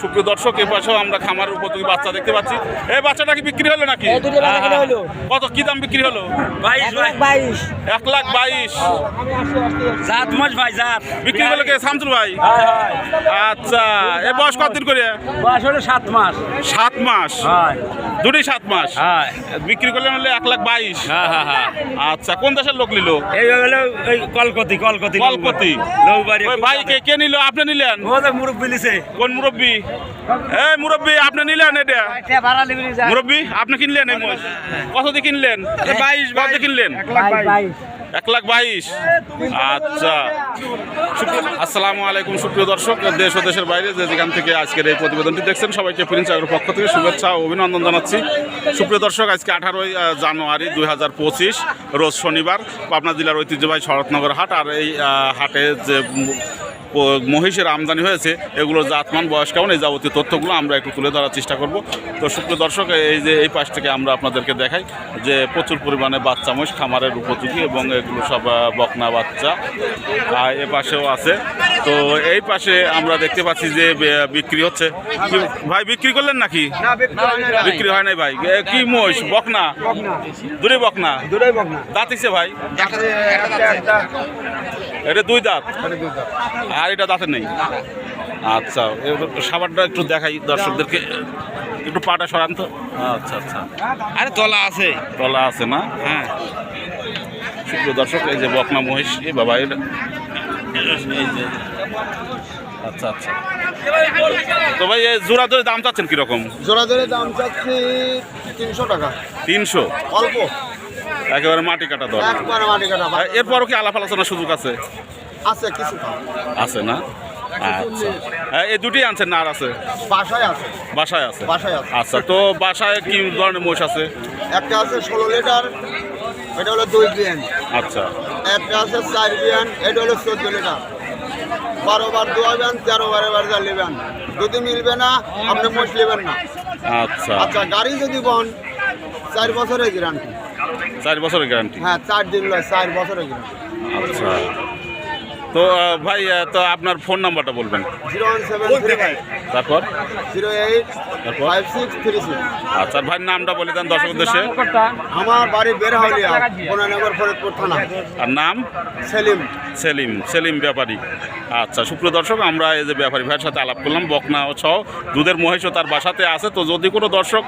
সুপ্রিয় দর্শক এই পাশেও আমরা খামারের উপযোগী বাচ্চা দেখতে পাচ্ছি। এই বাচ্চাটা কি বিক্রি হলো নাকি? দুটো। কত কি দাম বিক্রি হলো? বাইশ এক লাখ বাইশ। জাত মাছ ভাই বিক্রি হলো কে? শামসুল ভাই। আচ্ছা এ বয়স কতদিন করে? বয়স হলো সাত মাস। সাত মাস? দুটোই সাত মাস? বিক্রি করলে হলে এক লাখ বাইশ। হ্যাঁ হ্যাঁ হ্যাঁ। আচ্ছা কোন দেশের লোক নিল? এই হলো কলকতি কলকতি কলকতি। ভাই কে কে নিল? আপনি নিলেন? মুরব্বি লিছে কোন মুরব্বী? এই মুরব্বী আপনি নিলেন এটা? মুরব্বী আপনি কিনলেন এই মোষ কত দিয়ে কিনলেন বাইশ কত দিয়ে কিনলেন? এক লাখ বাইশ। আচ্ছা। আসসালামু আলাইকুম সুপ্রিয় দর্শক দেশ ও দেশের বাইরে যে যেখান থেকে আজকের এই প্রতিবেদনটি দেখছেন সবাইকে প্রিন্স আগ্রহ পক্ষ থেকে শুভেচ্ছা ও অভিনন্দন জানাচ্ছি। সুপ্রিয় দর্শক আজকে আঠারোই জানুয়ারি দুই হাজার পঁচিশ রোজ শনিবার পাবনা জেলার ঐতিহ্যবাহী শরৎনগর হাট আর এই হাটে যে মহিষের আমদানি হয়েছে এগুলো জাতমান বয়স কেমন এই যাবতীয় তথ্যগুলো আমরা একটু তুলে ধরার চেষ্টা করব। তো সুপ্রিয় দর্শক এই যে এই পাশ থেকে আমরা আপনাদেরকে দেখাই যে প্রচুর পরিমাণে বাচ্চা মহিষ খামারের উপযোগী এবং এগুলো সব বকনা বাচ্চা আর এ পাশেও আছে। তো এই পাশে আমরা দেখতে পাচ্ছি যে বিক্রি হচ্ছে। ভাই বিক্রি করলেন নাকি? বিক্রি হয় নাই ভাই। কি মহিষ? বকনা? দূরে বকনা? দুটোই বক না দাঁতিছে ভাই। এটা দুই দাঁত? আর এটা দাঁতের নেই? আচ্ছা সাবানটা একটু দেখাই দর্শকদেরকে। একটু পাটা সরান তো। আচ্ছা আচ্ছা। আরে তলা আছে। তলা আছে না? হ্যাঁ। সুপ্রিয় দর্শক এই যে বকনা মহিষ এ বাবা এটা আচ্ছা আচ্ছা। তো ভাই জোড়া ধরে দাম চাচ্ছেন কীরকম? জোড়া ধরে দাম চাচ্ছি তিনশো টাকা। তিনশো? অল্প। একেবারে মাটি কাটা দর একবারে মাটি কাটা এরপরও কি আলাপ আলোচনার সুযোগ আছে? আছে কিছু আছে না? আচ্ছা। এই দুটি আনছেন না আর আছে? বাসায় আছে। বাসায় আছে? বাসায় আছে। আচ্ছা তো বাসায় কি ধরনের মোষ আছে? একটা আছে ষোলো লিটার এটা হলো দুই বিয়ান। আচ্ছা। একটা আছে চার বিয়ান এটা হলো চোদ্দ লিটার। বারো বার দোয়াবেন তেরো বারে বার যা নেবেন যদি মিলবে না আপনি মোষ নেবেন না। আচ্ছা। আচ্ছা গাড়ি যদি বন চার বছরের গ্যারান্টি চার বছরের গ্যারান্টি হ্যাঁ চার দিন লয় চার বছরের গ্যারান্টি আচ্ছা। তো ভাই তো আপনার ফোন নাম্বারটা বলবেন। Zero one seven three five. তারপর? জিরো এইট আচ্ছা ভাইয়ের নামটা বলে দেন দর্শক উদ্দেশ্যে। আমার বাড়ি বেরহাউলিয়া ফরিদপুর থানা। আর নাম? সেলিম। সেলিম সেলিম ব্যাপারী। আচ্ছা সুপ্রিয় দর্শক আমরা এই যে ব্যাপারী ভাইয়ের সাথে আলাপ করলাম বকনা সহ দুধের মহিষও তার বাসাতে আছে। তো যদি কোনো দর্শক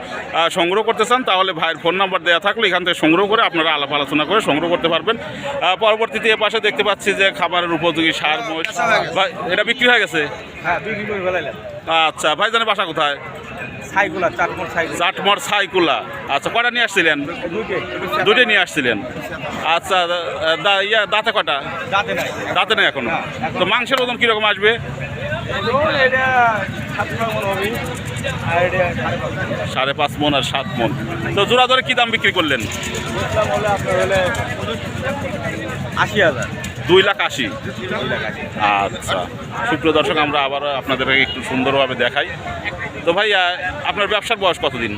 সংগ্রহ করতে চান তাহলে ভাইয়ের ফোন নাম্বার দেওয়া থাকলে এখান থেকে সংগ্রহ করে আপনারা আলাপ আলোচনা করে সংগ্রহ করতে পারবেন। পরবর্তীতে এ পাশে দেখতে পাচ্ছি যে খাবারের উপযোগী সার মহিষ। ভাই। এটা বিক্রি হয়ে গেছে? আচ্ছা ভাই আচ্ছা ভাইজানের বাসা কোথায়? সাইকুলা চাটমর সাইকুলা। আচ্ছা কটা নিয়ে আসছিলেন? দুটো নিয়ে আসছিলেন। আচ্ছা দা- ইয়া দাঁতে কটা যাতে নাই। দাঁতে নেই এখনও? তো মাংসের ওজন কীরকম আসবে? সাড়ে পাঁচ মন। আর সাত মন। তো জোড়া ধরে কী দাম বিক্রি করলেন? আশি হাজার। দুই লাখ আশি। আচ্ছা। সুপ্রিয় দর্শক আমরা আবার আপনাদের একটু সুন্দরভাবে দেখাই। তো ভাই আপনার ব্যবসার বয়স কতদিন?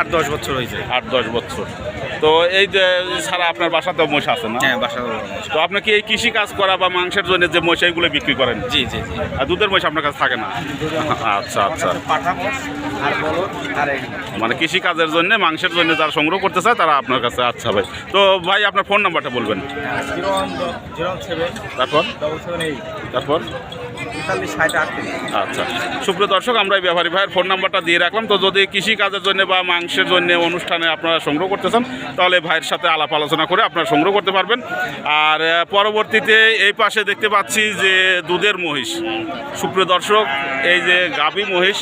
আট দশ বছর হয়েছে। আট দশ বছর। তো এই যে ছাড়া আপনার বাসাতেও মহিষ আছে না? হ্যাঁ বাসা তো আপনি কি এই কৃষি কাজ করা বা মাংসের জন্য যে মহিষ এইগুলো বিক্রি করেন? জি জি জি। আর দুধের মহিষ আপনার কাছে থাকে না? আচ্ছা আচ্ছা। মানে কৃষি কাজের জন্য মাংসের জন্য যারা সংগ্রহ করতে চায় তারা আপনার কাছে আচ্ছা ভাই। তো ভাই আপনার ফোন নাম্বারটা বলবেন। সেভেন তারপর? তারপর? আচ্ছা। সুপ্রিয় দর্শক, আমরা এই ভাইয়ের ফোন নাম্বারটা দিয়ে রাখলাম। তো যদি কৃষি কাজের জন্য বা মাংসের জন্য অনুষ্ঠানে আপনারা সংগ্রহ করতে চান, তাহলে ভাইয়ের সাথে আলাপ আলোচনা করে আপনারা সংগ্রহ করতে পারবেন। আর পরবর্তীতে এই পাশে দেখতে পাচ্ছি যে দুধের মহিষ। সুপ্রিয় দর্শক, এই যে গাভী মহিষ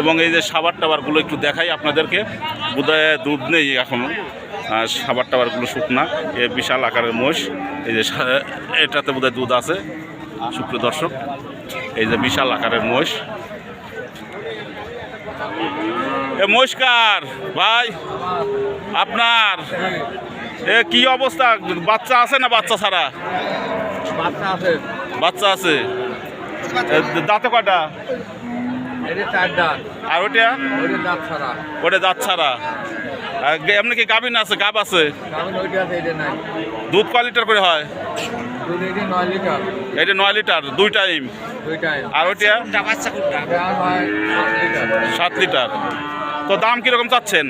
এবং এই যে সাবার টাবারগুলো একটু দেখাই আপনাদেরকে। বোধহয় দুধ নেই এখনও সাবার টাবারগুলো শুকনা। এ বিশাল আকারের মহিষ। এই যে এটাতে বোধহয় দুধ আছে। সুপ্রিয় দর্শক এই যে বিশাল আকারের মহিষ। এ মহিষকার ভাই আপনার এ কি অবস্থা? বাচ্চা আছে না বাচ্চা ছাড়া? বাচ্চা আছে। বাচ্চা আছে। দাঁতে দাঁত। আর ওটা ওইটা দাঁত ছাড়া। ওটা দাঁত ছাড়া। এমনি কি গাভিন আছে? গাব আছে? দুধ কয় লিটার করে হয়? এটি নয় লিটার। এটা দুই টাইম আর ওইটা? হয় সাত লিটার। তো দাম কীরকম চাচ্ছেন?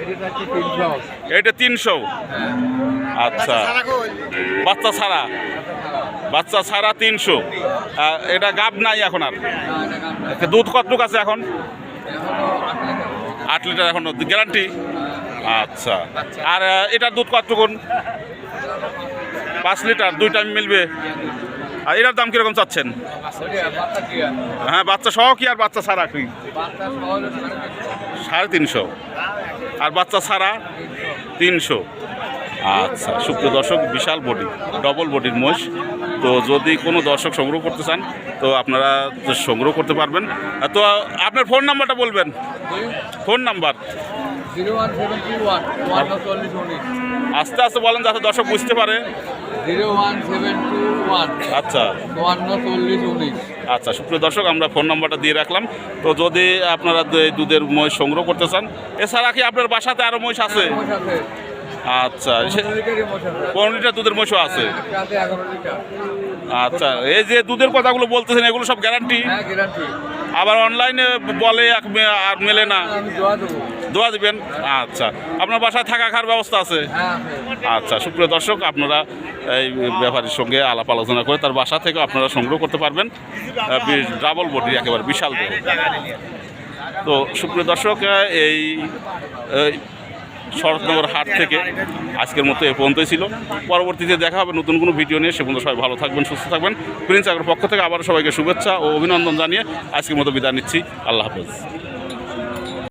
এটি তিনশো। এটা তিনশো? আচ্ছা। বাচ্চা ছাড়া বাচ্চা ছাড়া? তিনশো। এটা গাব নাই এখন আর? দুধ কতটুক আছে এখন? আট লিটার। এখন গ্যারান্টি? আচ্ছা। আর এটার দুধ কতটুকুন? পাঁচ লিটার দুই টাইম মিলবে। আর এটার দাম কীরকম চাচ্ছেন? হ্যাঁ বাচ্চা সহ কি আর বাচ্চা ছাড়া কি? সাড়ে তিনশো। আর বাচ্চা ছাড়া তিনশো। আচ্ছা সুপ্রিয় দর্শক বিশাল বডি ডবল বডির মোষ। তো যদি কোনো দর্শক সংগ্রহ করতে চান তো আপনারা সংগ্রহ করতে পারবেন। তো আপনার ফোন নাম্বারটা বলবেন? Phone number? Zero one seven one আস্তে আস্তে বলেন যাতে দর্শক বুঝতে পারে। Zero one seven two one. আচ্ছা। চুয়ান্ন চল্লিশ উনিশ। আচ্ছা সুপ্রিয় দর্শক আমরা ফোন নাম্বারটা দিয়ে রাখলাম। তো যদি আপনারা দুধের মহিষ সংগ্রহ করতে চান এছাড়া কি আপনার বাসাতে আরও মহিষ আছে? মোষ আছে। আচ্ছা পনেরো লিটার দুধের মহিষও আছে? আচ্ছা এই যে দুধের কথাগুলো বলতেছেন এগুলো সব গ্যারান্টি হ্যাঁ গ্যারান্টি আবার অনলাইনে বলে এক আর মেলে না? দোয়া দেবেন? আচ্ছা। আপনার বাসায় থাকা খাওয়ার ব্যবস্থা আছে? আচ্ছা সুপ্রিয় দর্শক, আপনারা এই ব্যাপারের সঙ্গে আলাপ আলোচনা করে তার বাসা থেকে আপনারা সংগ্রহ করতে পারবেন। ডাবল বডি, একেবারে বিশাল তো, সুপ্রিয় দর্শক এই শরৎনগর হাট থেকে আজকের মতো এ পর্যন্তই ছিল। পরবর্তীতে দেখা হবে নতুন কোনো ভিডিও নিয়ে। সে পর্যন্ত সবাই ভালো থাকবেন, সুস্থ থাকবেন। প্রিন্স আগের পক্ষ থেকে আবারও সবাইকে শুভেচ্ছা ও অভিনন্দন জানিয়ে আজকের মতো বিদায় নিচ্ছি। আল্লাহ হাফেজ।